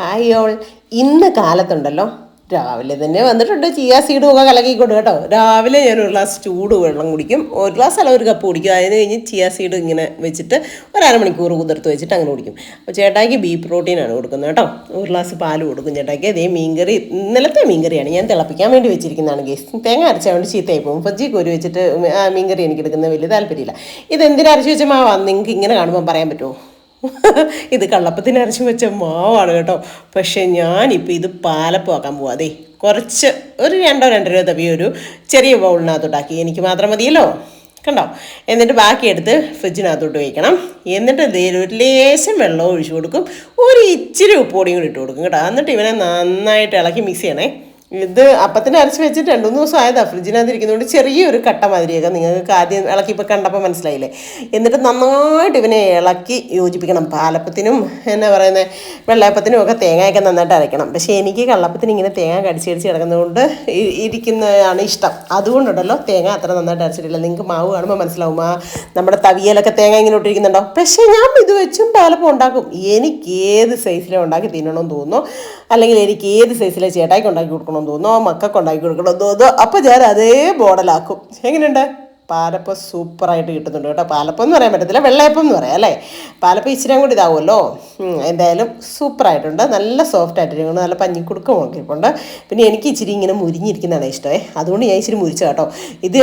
Hi all ഇന്ന് കാലത്തുണ്ടല്ലോ. രാവിലെ തന്നെ വന്നിട്ടുണ്ട്. ചിയ സീഡ് ഒക്കെ കൊടു കേട്ടോ. രാവിലെ ഞാൻ ഒരു ഗ്ലാസ് ചൂട് വെള്ളം കുടിക്കും. ഒരു ഗ്ലാസ് അല്ല ഒരു കപ്പ് കുടിക്കും. അതിന് കഴിഞ്ഞ് ചിയ സീഡ് ഇങ്ങനെ വെച്ചിട്ട് ഒരു അരമണിക്കൂർ കുതിർത്ത് വെച്ചിട്ട് അങ്ങനെ കുടിക്കും. അപ്പോൾ ചേട്ടായിക്ക് ബീഫ് പ്രോട്ടീനാണ് കൊടുക്കുന്നത് കേട്ടോ. ഒരു ഗ്ലാസ് പാൽ കൊടുക്കും ചേട്ടായിക്ക്. അതേ മീൻകറി ഇന്നലത്തെ മീൻകറിയാണ് ഞാൻ തിളപ്പിക്കാൻ വേണ്ടി വെച്ചിരിക്കുന്നതാണ് ഗേസ് തേങ്ങ അരച്ചാൽ വേണ്ടി ചീത്തയായി പോകും ഫജ്ജി കോരി വെച്ചിട്ട് മീൻകറി എനിക്ക് എടുക്കുന്നത് വലിയ താല്പര്യമില്ല. ഇത് എന്തിനാ അരച്ച് വെച്ച നിങ്ങൾക്ക് ഇങ്ങനെ കാണുമ്പോൾ പറയാൻ പറ്റുമോ? ഇത് കള്ളപ്പത്തിന് അരച്ചു വെച്ച മാവാണ് കേട്ടോ. പക്ഷേ ഞാനിപ്പോൾ ഇത് പാലപ്പമാക്കാൻ പോവാ. അതെ കുറച്ച് ഒരു രണ്ടോ രണ്ടര തവി ഒരു ചെറിയ ബൗളിനകത്തോട്ടാക്കി. എനിക്ക് മാത്രം മതിയല്ലോ. കണ്ടോ? എന്നിട്ട് ബാക്കി എടുത്ത് ഫ്രിഡ്ജിനകത്തോട്ട് വയ്ക്കണം എന്നിട്ട് എന്തെങ്കിലും ഒരു ലേശം വെള്ളം ഒഴിച്ചു കൊടുക്കും. ഒരു ഇച്ചിരി ഉപ്പുപൊടിയും കൂടി ഇട്ട് കൊടുക്കും കേട്ടോ. എന്നിട്ട് ഇവനെ നന്നായിട്ട് ഇളക്കി മിക്സ് ചെയ്യണേ. ഇത് അപ്പത്തിന് അരച്ച് വെച്ചിട്ട് രണ്ട് മൂന്ന് ദിവസം ആയതാ. ഫ്രിഡ്ജിനകത്ത് ഇരിക്കുന്നതുകൊണ്ട് ചെറിയൊരു കട്ട മാതിരിയൊക്കെ നിങ്ങൾക്ക് ആദ്യം ഇളക്കി കണ്ടപ്പോൾ മനസ്സിലായില്ലേ? എന്നിട്ട് നന്നായിട്ട് ഇവനെ ഇളക്കി യോജിപ്പിക്കണം. പാലപ്പത്തിനും എന്നാ പറയുന്നത് വെള്ളയപ്പത്തിനും ഒക്കെ തേങ്ങയൊക്കെ നന്നായിട്ട് അരയ്ക്കണം. പക്ഷേ എനിക്ക് കള്ളപ്പത്തിന് ഇങ്ങനെ തേങ്ങ കടിച്ചടിച്ച് കിടക്കുന്നതുകൊണ്ട് ഇരിക്കുന്നതാണ് ഇഷ്ടം. അതുകൊണ്ടുണ്ടല്ലോ തേങ്ങ അത്ര നന്നായിട്ട് അരച്ചിട്ടില്ല. നിങ്ങൾക്ക് മാവ് കാണുമ്പോൾ മനസ്സിലാവും ആ നമ്മുടെ തവിയലൊക്കെ തേങ്ങ ഇങ്ങനെ ഇട്ടിരിക്കുന്നുണ്ടോ? പക്ഷേ ഞാൻ ഇത് വെച്ചും പാലപ്പം ഉണ്ടാക്കും. എനിക്ക് ഏത് സൈസിലും ഉണ്ടാക്കി തിന്നണമെന്ന് തോന്നുന്നു. അല്ലെങ്കിൽ എനിക്ക് ഏത് സൈസിലെ ചേട്ടായിക്ക് ഉണ്ടാക്കി കൊടുക്കണമെന്ന് തോന്നോ മക്കൾക്ക് ഉണ്ടാക്കി കൊടുക്കണമെന്ന് തോന്നോ അപ്പോൾ ഞാൻ അതേ മോഡലാക്കും എങ്ങനെയുണ്ട്? പാലപ്പം സൂപ്പറായിട്ട് കിട്ടുന്നുണ്ട് കേട്ടോ. പാലപ്പം എന്ന് പറയാൻ പറ്റത്തില്ല വെള്ളയപ്പം എന്ന് പറയാം അല്ലേ? പാലപ്പം ഇച്ചിരി കൂടി ഇതാവുമല്ലോ. എന്തായാലും സൂപ്പറായിട്ടുണ്ട് നല്ല സോഫ്റ്റ് ആയിട്ടിരിക്കുന്നു നല്ല പഞ്ഞി പഞ്ഞിക്കുടുക്കം നോക്കിയിട്ടുണ്ട് പിന്നെ എനിക്ക് ഇച്ചിരി ഇങ്ങനെ മുരിഞ്ഞിരിക്കുന്നതാണ് ഇഷ്ടമേ. അതുകൊണ്ട് ഞാൻ ഇച്ചിരി മുരിച്ച കേട്ടോ. ഇത്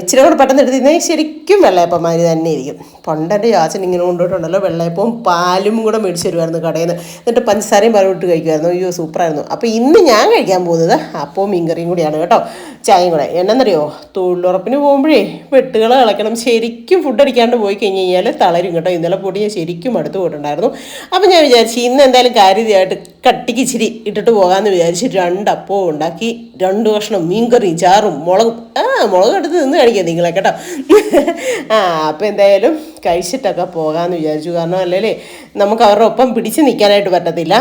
ഇച്ചിരി കൂടെ പെട്ടെന്ന് എടുത്ത് തിന്നാൽ ശരിക്കും വെള്ളയപ്പം മാതിരി തന്നെ ഇരിക്കും. പണ്ടെന്റെ യാച്ചൻ ഇങ്ങനെ കൊണ്ടുപോയിട്ടുണ്ടല്ലോ. വെള്ളയപ്പവും പാലും കൂടെ മേടിച്ച് തരുമായിരുന്നു കടയിൽ നിന്ന്. എന്നിട്ട് പഞ്ചസാരയും പാലും ഇട്ട് കഴിക്കുമായിരുന്നു അയ്യോ സൂപ്പറായിരുന്നു അപ്പോൾ ഇന്ന് ഞാൻ കഴിക്കാൻ പോകുന്നത് അപ്പവും മീൻകറിയും കൂടിയാണ് കേട്ടോ. ചായയും കൂടെ. എന്നറിയോ തൊഴിലുറപ്പിന് പോകുമ്പോഴേ വെട്ടുകൾ കളക്കണം. ശരിക്കും ഫുഡ് അടിക്കാണ്ട് പോയി കഴിഞ്ഞ് കഴിഞ്ഞാൽ തളരും കേട്ടോ. ഇന്നലെ പൊടി ശരിക്കും അടുത്ത് പോയിട്ടുണ്ടായിരുന്നു. അപ്പം ഞാൻ വിചാരിച്ചു ഇന്ന് എന്തായാലും കാര്യമായിട്ട് കട്ടിക്ക് ഇച്ചിരി ഇട്ടിട്ട് പോകാമെന്ന് വിചാരിച്ച് രണ്ട് അപ്പവും ഉണ്ടാക്കി. രണ്ട് കഷ്ണം മീൻകറിയും ചാറും മുളകും. ആ മുളക് എടുത്ത് നിന്ന് കഴിക്കാം നിങ്ങളെ കേട്ടോ. ആ അപ്പം എന്തായാലും കഴിച്ചിട്ടൊക്കെ പോകാമെന്ന് വിചാരിച്ചു. കാരണം അല്ലേ നമുക്ക് അവരുടെ ഒപ്പം പിടിച്ച് നിൽക്കാനായിട്ട് പറ്റത്തില്ല.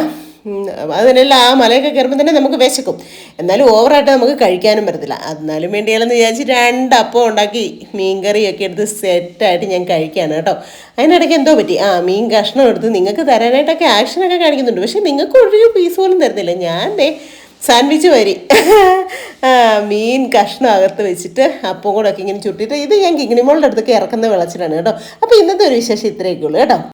അതിനെല്ലാം ആ മലയൊക്കെ കയറുമ്പോൾ തന്നെ നമുക്ക് വിശക്കും. എന്നാലും ഓവറായിട്ട് നമുക്ക് കഴിക്കാനും പറ്റത്തില്ല. എന്നാലും വേണ്ടിയാലെന്ന് വിചാരിച്ച് രണ്ട് അപ്പം ഉണ്ടാക്കി മീൻകറിയൊക്കെ എടുത്ത് സെറ്റായിട്ട് ഞാൻ കഴിക്കാനാണ് കേട്ടോ. അതിനിടയ്ക്ക് എന്തോ പറ്റി? ആ മീൻ കഷ്ണം എടുത്ത് നിങ്ങൾക്ക് തരാനായിട്ടൊക്കെ ആക്ഷനൊക്കെ കാണിക്കുന്നുണ്ട്. പക്ഷേ നിങ്ങൾക്ക് ഒരു പീസ് പോലും തരുന്നില്ല. ഞാൻ ദേ സാൻഡ്വിച്ച് വരി മീൻ കഷ്ണം അകത്ത് വെച്ചിട്ട് അപ്പം കൂടെ ഒക്കെ ഇങ്ങനെ ചുട്ടിട്ട് ഇത് ഞാൻ കിങ്ങിണിമോളുടെ അടുത്തൊക്കെ ഇറക്കുന്ന വിളച്ചിട്ടാണ് കേട്ടോ. അപ്പോൾ ഇന്നത്തെ ഒരു വിശേഷം ഇത്രയൊക്കെ ഉള്ളൂ കേട്ടോ.